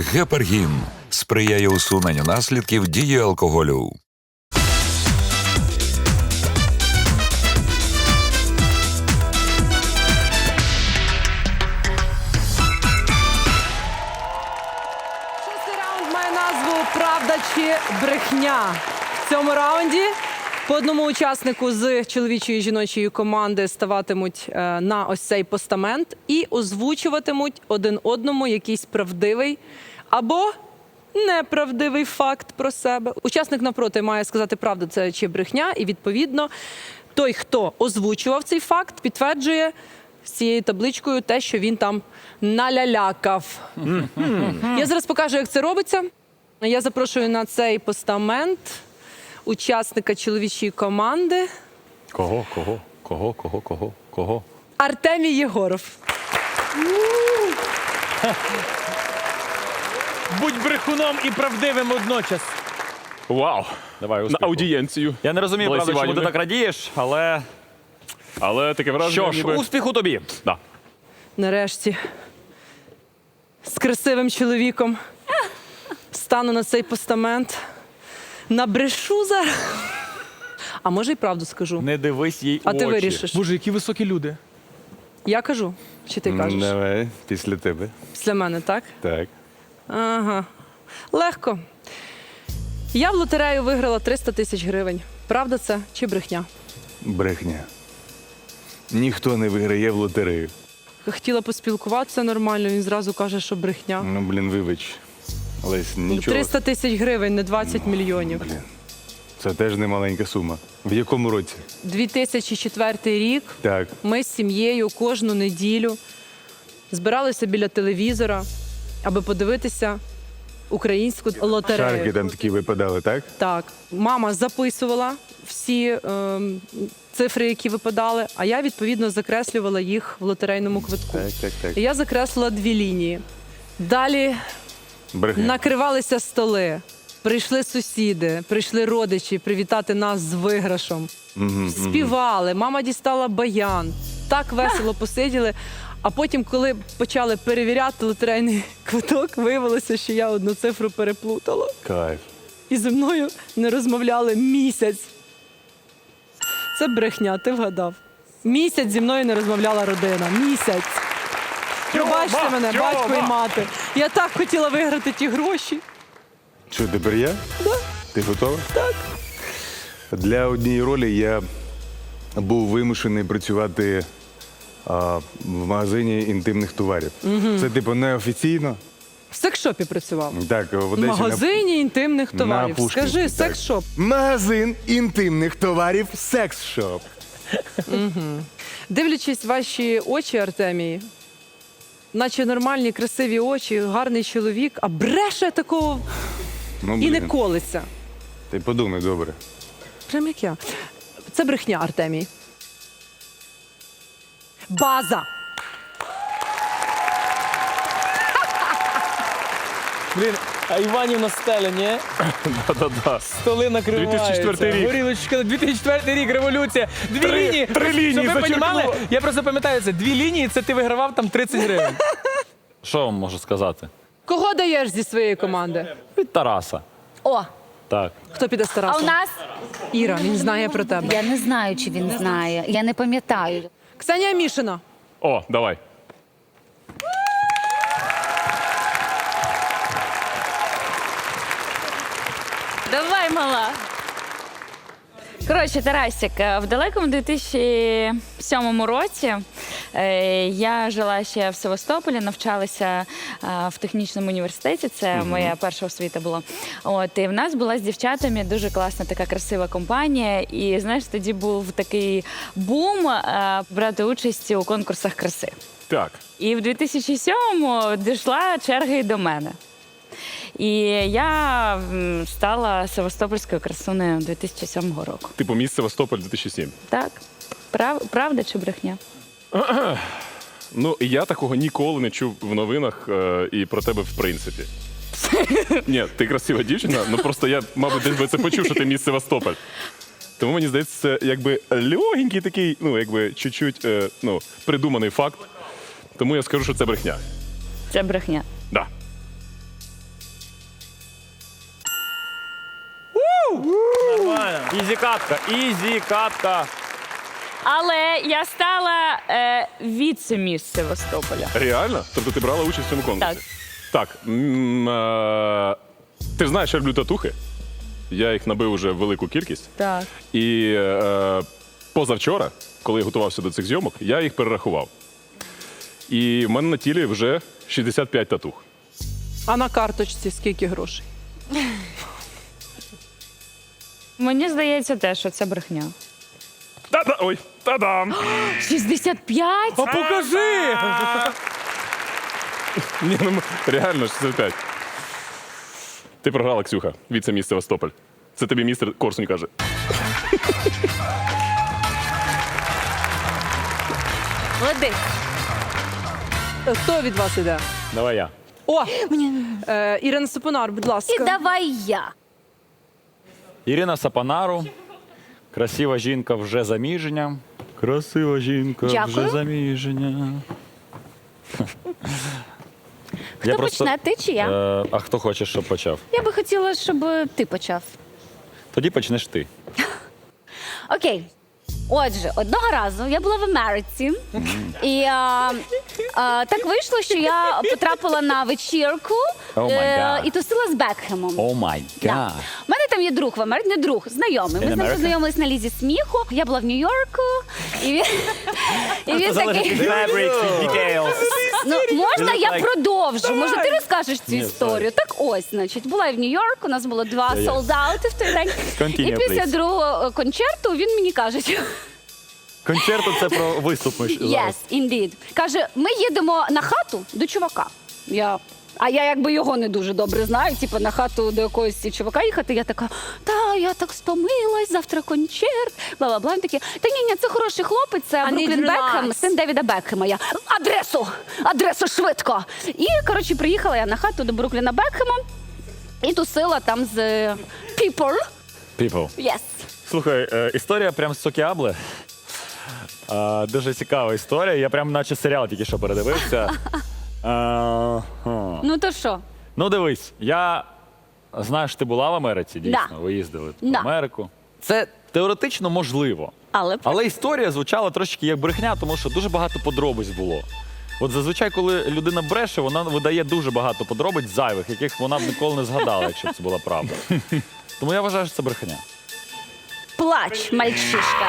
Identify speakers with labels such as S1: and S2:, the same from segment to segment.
S1: Гепаргін сприяє усуненню наслідків дії алкоголю.
S2: Шостий раунд має назву Правда чи брехня. В цьому раунді по одному учаснику з чоловічої і жіночої команди ставатимуть е, на ось цей постамент і озвучуватимуть один одному якийсь правдивий або неправдивий факт про себе. Учасник навпроти має сказати правду це чи брехня, і відповідно той, хто озвучував цей факт, підтверджує з цією табличкою те, що він там налялякав. Я зараз покажу, як це робиться. Я запрошую на цей постамент учасника чоловічої команди
S3: Кого, кого, кого, кого, кого, кого?
S2: Артемій Єгоров.
S4: Будь брехуном і правдивим одночас.
S3: Вау!
S4: Давай,
S3: На аудієнцію.
S4: Я не розумію, правда, чому ти так радієш, але
S3: Але таке враження,
S4: що ж,
S3: ніби...
S4: успіху тобі.
S3: Да.
S2: Нарешті з красивим чоловіком стану на цей постамент. Набрешу зараз. А може, і правду скажу.
S4: Не дивись їй
S2: А
S4: у
S2: ти
S4: очі.
S2: вирішиш.
S5: Боже, які високі люди.
S2: Я кажу, чи ти кажеш?
S3: Давай, після тебе.
S2: Після мене, так?
S3: Так.
S2: Ага. Легко. Я в лотерею виграла 300 тисяч гривень. Правда це чи брехня?
S6: Брехня. Ніхто не виграє в лотерею.
S2: Хотіла поспілкуватися нормально, він зразу каже, що брехня.
S6: Ну, блін, вибач. Лесь, нічого.
S2: 300 тисяч гривень, не 20 мільйонів.
S6: Блін. Це теж не маленька сума. В якому році?
S2: 2004 рік
S6: Так.
S2: ми з сім'єю кожну неділю збиралися біля телевізора, аби подивитися українську лотерею.
S6: Шарики там такі випадали, так?
S2: Так, мама записувала всі ем, цифри, які випадали, а я відповідно закреслювала їх в лотерейному квитку.
S6: Так, так, так.
S2: І я закреслила дві лінії. Далі
S6: Брехня.
S2: накривалися столи. Прийшли сусіди, прийшли родичі привітати нас з виграшом. Співали, мама дістала баян. Так весело посиділи. А потім, коли почали перевіряти лотерейний квиток, виявилося, що я одну цифру переплутала.
S6: Кайф.
S2: І зі мною не розмовляли місяць. Це брехня, ти вгадав. Місяць зі мною не розмовляла родина. Місяць.
S4: Тьома,
S2: мене, батько і мати. Я так хотіла виграти ті гроші.
S6: Що, тепер я? Так. Ти готова? Так. Для однієї ролі я був вимушений працювати а, в магазині інтимних товарів. Це, типу, неофіційно.
S2: В секшопі працював.
S6: Так, в
S2: В
S6: Одесі на-
S2: магазині інтимних
S6: на
S2: товарів.
S6: Пушкінській,
S2: Скажи,
S6: так.
S2: секс-шоп.
S6: Магазин інтимних товарів секс-шоп.
S2: Дивлячись ваші очі, Артемій, наче нормальні, красиві очі, гарний чоловік, а бреше такого
S6: Ну,
S2: і не
S6: колеться.
S2: колиться.
S6: Ти подумай, добре.
S2: Прям як я. Це брехня, Артемій. База.
S5: Блін, а Іванів на стелі, ні?
S3: Да-да-да.
S5: Столи накриваються.
S3: 2004 рік.
S5: Горілочка, 2004 рік, революція. Дві
S3: Три-
S5: лінії.
S3: три лінії
S5: Щоб ви
S3: зачеркнуло.
S5: понімали, я просто пам'ятаю це. Дві лінії, це ти вигравав там 30 гривень.
S4: Що вам можу сказати?
S2: Кого даєш зі своєї команди?
S4: Від Тараса.
S7: О,
S4: Так.
S2: Хто піде з
S7: а
S2: Тарасом?
S7: у нас
S2: Іра, він знає про тебе.
S7: я не знаю, чи він знає. Я не пам'ятаю.
S2: Ксенія Мішина.
S3: О, давай.
S7: Давай, мала. Коротше, Тарасик, е, в далекому 2007 році е, я жила ще в Севастополі, навчалася е, в технічному університеті. Це моя перша освіта була. От і в нас була з дівчатами дуже класна така красива компанія. І знаєш, тоді був такий бум брати участь у конкурсах краси.
S3: Так.
S7: І в 2007-му дійшла черга і до мене. І я м, стала Севастопольською красунею 2007 року.
S3: Типу міст Севастополь 2007.
S7: Так? Прав, правда чи брехня?
S3: Ну, я такого ніколи не чув в новинах е, і про тебе в принципі. Ні, ти красива дівчина, ну просто я, мабуть, десь би це почув, що ти міст Севастополь. Тому мені здається, це якби легенький такий, ну, якби чуть-чуть е, ну, придуманий факт. Тому я скажу, що це брехня.
S7: Це брехня.
S4: Ізі катка, ізі катка.
S7: Але я стала е, віце-міс Севастополя.
S3: Реально? Тобто ти брала участь в цьому конкурсі?
S7: Так.
S3: Так. м, е, ти ж знаєш, я люблю татухи. Я їх набив уже велику кількість.
S7: Так.
S3: І е, позавчора, коли я готувався до цих зйомок, я їх перерахував. І в мене на тілі вже 65 татух.
S2: А на карточці скільки грошей?
S7: Мені здається, те, що це брехня.
S3: Та-да! Ой, та-дам!
S7: 65?
S5: А покажи!
S3: Ні, ну реально 65. Ти програла, Ксюха, віце-міс Севастополь. Це тобі містер Корсунь каже.
S7: Молодець.
S2: Е, Хто від вас іде?
S4: Давай я.
S2: О! Е, Ірина Супонар, будь ласка.
S8: І давай я.
S4: Ірина Сапанару. Красива жінка вже заміження. Красива жінка
S8: Дякую.
S4: вже заміження.
S8: Хто почне, ти чи я?
S4: Е, а хто хоче, щоб почав?
S8: Я би хотіла, щоб ти почав.
S4: Тоді почнеш ти.
S8: Окей. Отже, одного разу я була в Америці, і а, а, так вийшло, що я потрапила на вечірку
S4: Oh my God.
S8: і тусила з Бекхемом.
S4: О май
S8: Да.
S4: гад.
S8: У мене там є друг в Америці, не друг, знайомий. Ми з ним
S4: America?
S8: познайомились на лізі сміху. Я була в Нью-Йорку, і він, і він такий. Ну, можна я продовжу? Може, ти розкажеш цю
S4: Ні,
S8: історію? Так ось, значить, була я в Нью-Йорку, у нас було два солдати в той день.
S4: Continue,
S8: І після
S4: please.
S8: другого е, концерту він мені каже,
S4: Концерт це про виступ. Ми ж
S8: yes,
S4: зараз.
S8: indeed. Каже, ми їдемо на хату до чувака. Я. А я якби його не дуже добре знаю, типу на хату до якогось чувака їхати. Я така, та я так стомилась, завтра концерт, бла бла бла. Він такий, та ні, ні, це хороший хлопець, це
S2: I
S8: Бруклін Бекхем, син Девіда Бекхема. Я адресу, адресу швидко. І коротше, приїхала я на хату до Брукліна Бекхема і тусила там з people.
S4: People.
S8: Yes.
S4: Слухай, е, історія прям з Сокіабле. Е, дуже цікава історія. Я прям наче серіал тільки що передивився. Е.
S8: Ну то що?
S4: Ну дивись, я знаю, що ти була в Америці, дійсно.
S8: Да.
S4: Ви їздили в
S8: Да.
S4: Америку. Це теоретично можливо.
S8: Але
S4: Але історія звучала трошки як брехня, тому що дуже багато подробиць було. От зазвичай, коли людина бреше, вона видає дуже багато подробиць зайвих, яких вона б ніколи не згадала, якщо б це була правда. Тому я вважаю, що це брехня.
S8: плач, мальчишка.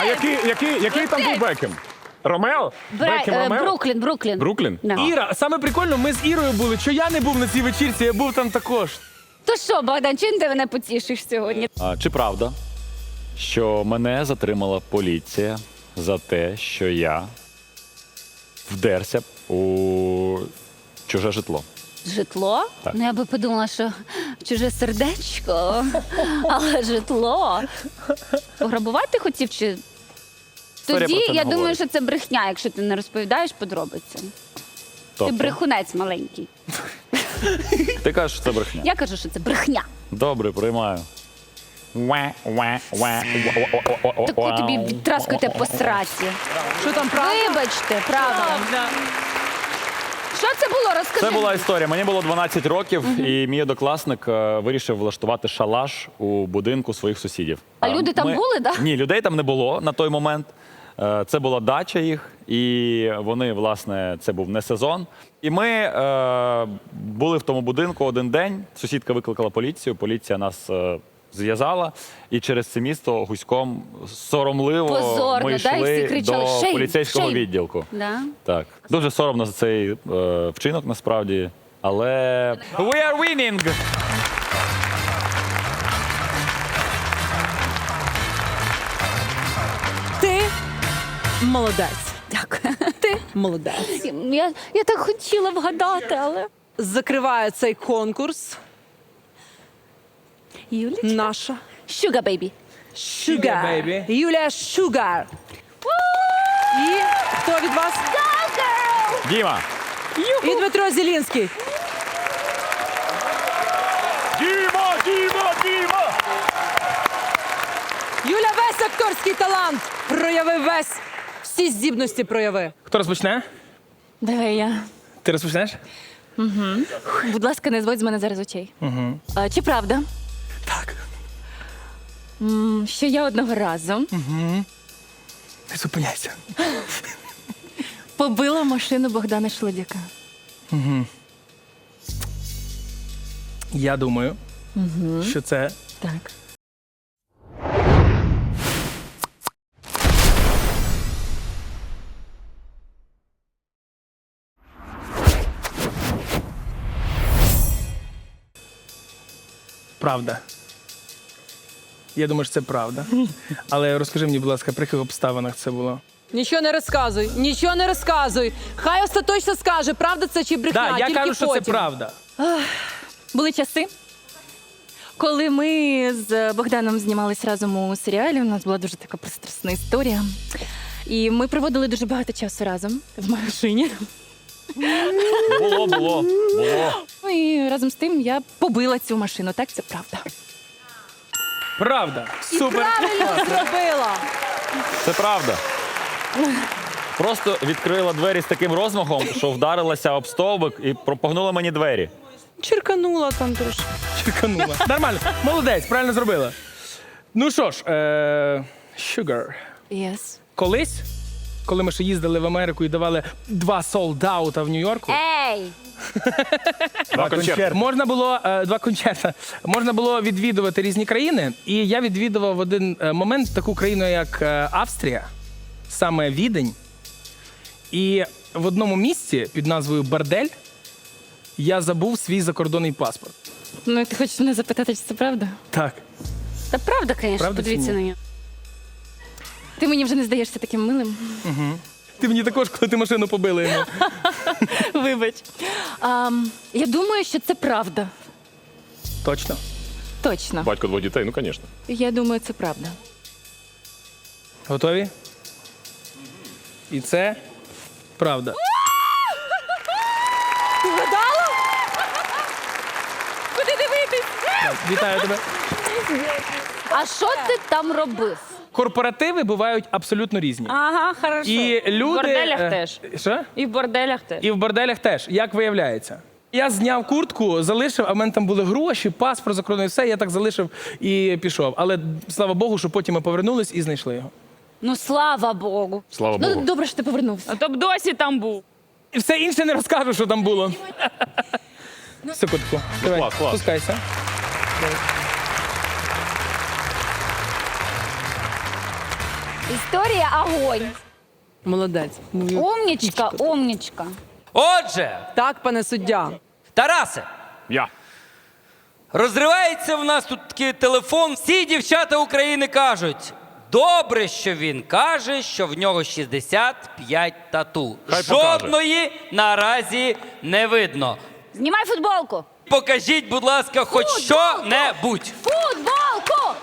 S3: А який, який, який там був Бекем? Ромео?
S8: Бра...
S3: Бекем
S8: е,
S3: Ромео?
S8: Бруклін, Бруклін.
S3: Бруклін?
S8: Да.
S5: Іра, саме прикольно, ми з Ірою були. Що я не був на цій вечірці, я був там також.
S8: То що, Богдан, чим ти мене потішиш сьогодні?
S4: А, чи правда, що мене затримала поліція за те, що я вдерся у чуже житло?
S8: Житло?
S4: Так.
S8: Ну я би подумала, що чуже сердечко, але житло. Пограбувати хотів чи.
S4: Історія
S8: Тоді
S4: про це не
S8: я думаю,
S4: говорить.
S8: що це брехня, якщо ти не розповідаєш подробиці. Ти
S4: Тобто,
S8: брехунець маленький.
S4: ти кажеш, що це брехня.
S8: Я кажу, що це брехня.
S4: Добре, приймаю.
S8: Таку тобі відтраскуйте по сраці.
S2: Що там правда?
S8: Вибачте, правда. Що це було? Розкажи.
S4: Це була історія. Мені було 12 років, і мій однокласник е, вирішив влаштувати шалаш у будинку своїх сусідів.
S8: А
S4: Е,
S8: люди там були, да?
S4: Ні, людей там не було на той момент. Е, Це була дача їх, і вони, власне, це був не сезон. І ми е, були в тому будинку один день. Сусідка викликала поліцію. Поліція нас е, зв'язала, і через це місто гуськом соромливо
S8: Позорно,
S4: ми
S8: да, і
S4: йшли
S8: всі кричали,
S4: до
S8: «Shame,
S4: поліцейського
S8: shame».
S4: відділку.
S8: Да?
S4: Так, дуже соромно за цей е, вчинок насправді. Але we are winning!
S2: Молодець.
S8: Дякую.
S2: Ти молодець.
S8: Я, я так хотіла вгадати, але.
S2: Закриває цей конкурс
S8: Юлічка?
S2: наша
S8: Sugar baby.
S2: Шугар.
S5: baby.
S2: Юлія Шугар. І хто від вас?
S4: Діма!
S2: І Дмитро Зелінський.
S4: Діма! Діма! Діма!
S2: Юля, весь акторський талант. Прояви весь. Всі здібності прояви.
S5: Хто розпочне?
S7: Давай я.
S5: Ти розпочнеш?
S7: Будь ласка, не зводь з мене зараз очей. Угу. Чи правда,
S5: Так.
S7: М, Що я одного разу
S5: Не зупиняйся.
S7: побила машину Богдана Шлодяка.
S5: Я думаю, що це
S7: Так.
S5: Правда. Я думаю, що це правда. Але розкажи мені, будь ласка, при яких обставинах це було?
S2: Нічого не розказуй, нічого не розказуй. Хай остаточно скаже, правда це чи брехня.
S5: Так, я
S2: тільки
S5: кажу, що
S2: потім.
S5: це правда.
S7: Були часи, коли ми з Богданом знімались разом у серіалі. У нас була дуже така пристрасна історія. І ми проводили дуже багато часу разом в машині.
S4: Було, було, було.
S7: Ну і разом з тим я побила цю машину. Так, це правда.
S5: Правда. Супер.
S2: Правильно зробила.
S4: Це правда. Просто відкрила двері з таким розмахом, що вдарилася об стовбик і пропогнула мені двері.
S2: Черканула там трошки.
S5: Черканула. Нормально. Молодець, правильно зробила. Ну що ж, е- Sugar.
S7: Yes.
S5: Колись, коли ми ще їздили в Америку і давали два солдаута в Нью-Йорку,
S8: Ей!
S3: Два концерти.
S5: можна було е, два концерти. Можна було відвідувати різні країни. І я відвідував в один е, момент таку країну, як е, Австрія, саме Відень. І в одному місці під назвою Бардель я забув свій закордонний паспорт.
S7: Ну, і ти хочеш мене запитати, чи це правда?
S5: Так.
S8: Та правда, звісно,
S5: Правда чи
S8: подивіться
S5: ні?
S8: на нього.
S7: Ти мені вже не здаєшся таким милим.
S5: Ти мені також, коли ти машину побила йому.
S7: Вибач. Ам, я думаю, що це правда.
S5: Точно.
S7: Точно.
S3: Батько двох дітей, ну звісно.
S7: Я думаю, це правда.
S5: Готові? І це правда.
S2: Вгадала?
S7: Куди дивитись?
S5: Вітаю тебе.
S8: А що ти там робив?
S5: Корпоративи бувають абсолютно різні.
S7: Ага, хорошо.
S5: І люди.
S7: В борделях
S5: е,
S7: теж.
S5: Що?
S7: І в борделях теж.
S5: І в борделях теж, як виявляється. Я зняв куртку, залишив, а в мене там були гроші, паспорт закордонний, все, я так залишив і пішов. Але слава Богу, що потім ми повернулись і знайшли його.
S8: Ну слава Богу.
S3: Слава Богу.
S7: Ну, добре, що ти повернувся.
S9: А то б досі там був.
S5: І все інше не розкажу, що там було. Секундку. Давай,
S3: клас, клас.
S5: спускайся.
S8: Історія огонь.
S2: Молодець.
S8: Умнічка, умнічка.
S10: Отже,
S2: Так, пане суддя.
S10: Тарасе,
S3: Я.
S10: розривається в нас тут такий телефон. Всі дівчата України кажуть: добре, що він каже, що в нього 65 тату.
S3: Хай покаже.
S10: Жодної наразі не видно.
S8: Знімай футболку.
S10: Покажіть, будь ласка, хоч що-небудь.
S8: Футболку!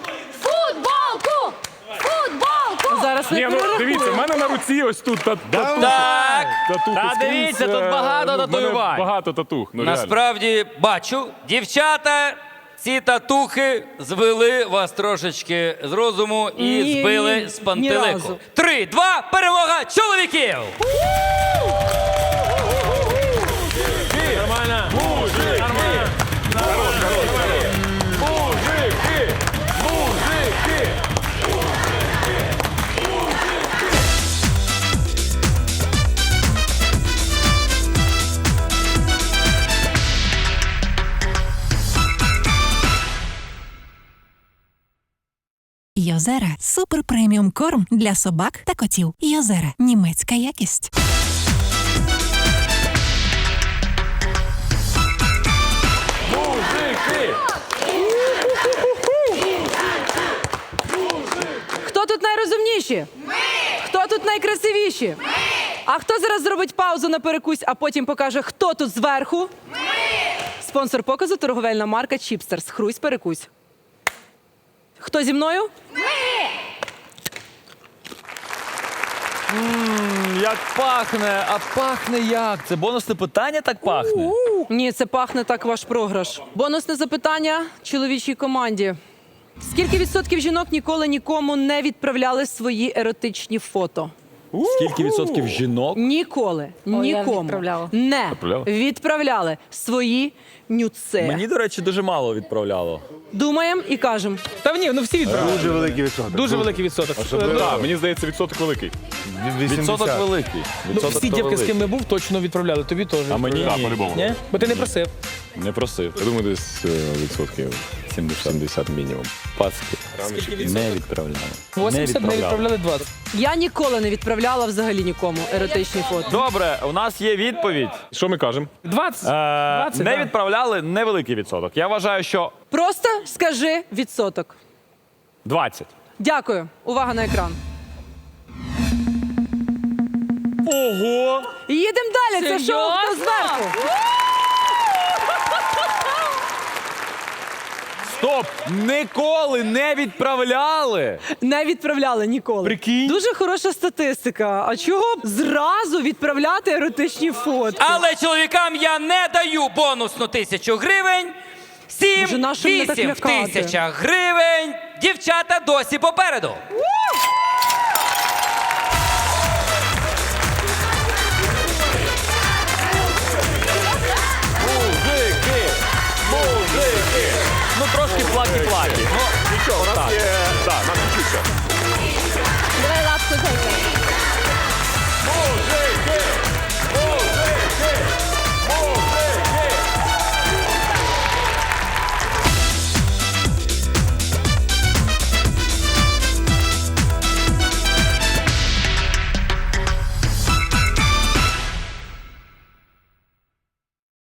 S8: Футболку! Футболку!
S2: Зараз не
S3: Ні, ну дивіться, в мене на руці ось тут та- татухи.
S10: Так,
S3: Татухи
S4: Та
S3: скрізь,
S4: дивіться, тут
S3: е,
S4: багато
S3: ну, в мене
S4: татуювань.
S3: Багато татух. Ну, реально.
S10: насправді бачу, дівчата. Ці татухи звели вас трошечки з розуму і
S2: Ні,
S10: збили
S2: ні,
S10: з
S2: ні
S10: пантелику.
S2: разу.
S10: Три, два, перемога чоловіків!
S11: Йозера супер преміум корм для собак та котів. Йозера німецька якість.
S2: Хто тут найрозумніші? Ми! Хто тут найкрасивіші? Ми! А хто зараз зробить паузу на перекусь, а потім покаже, хто тут зверху? Ми! Спонсор показу торговельна марка Чіпстерс. Хрусь перекусь. Хто зі мною?
S4: Як пахне, а пахне як? Це бонусне питання так пахне.
S2: Ні, це пахне так ваш програш. Бонусне запитання чоловічій команді. Скільки відсотків жінок ніколи нікому не відправляли свої еротичні фото?
S4: Скільки відсотків жінок?
S2: Ніколи,
S8: я
S2: нікому
S8: відправляла.
S2: не
S3: Відправляла?
S2: відправляли свої нюци.
S4: Мені, до речі, дуже мало відправляло.
S2: Думаємо і кажемо.
S5: Та ні, ну всі відправляють.
S6: Дуже великий відсоток.
S5: Дуже великий відсоток.
S6: Особливо.
S3: Так, мені здається, відсоток великий.
S6: 80.
S4: Відсоток великий.
S5: Ну,
S4: Відсоток
S5: всі
S4: то
S5: дівки, з
S4: великий.
S5: ким не був, точно відправляли. Тобі теж.
S4: А мені
S3: Так, по-любому.
S5: Ні? Бо ти не просив.
S4: не просив.
S3: Я думаю, десь е, відсотків 70 мінімум.
S4: Пацки. Не відправляли.
S5: 80 не відправляли 20.
S2: Я ніколи не відправляла взагалі нікому еротичні фото.
S4: Добре, у нас є відповідь.
S3: Що ми кажемо?
S5: 20.
S4: Е,
S5: 20,
S4: не
S5: да.
S4: відправляли невеликий відсоток. Я вважаю, що
S2: Просто скажи відсоток.
S4: 20.
S2: Дякую. Увага на екран.
S4: Ого!
S2: Їдемо далі. Це шоу хто зверху.
S4: Стоп! Ніколи не відправляли!
S2: Не відправляли ніколи.
S5: Прикинь.
S2: Дуже хороша статистика. А чого б зразу відправляти еротичні фотки?
S10: Але чоловікам я не даю бонусну тисячу гривень. Сім,
S2: Боже, нащо мене так
S10: вісім
S2: лякати?
S10: тисяча гривень. Дівчата досі попереду. Давай лапку зайка.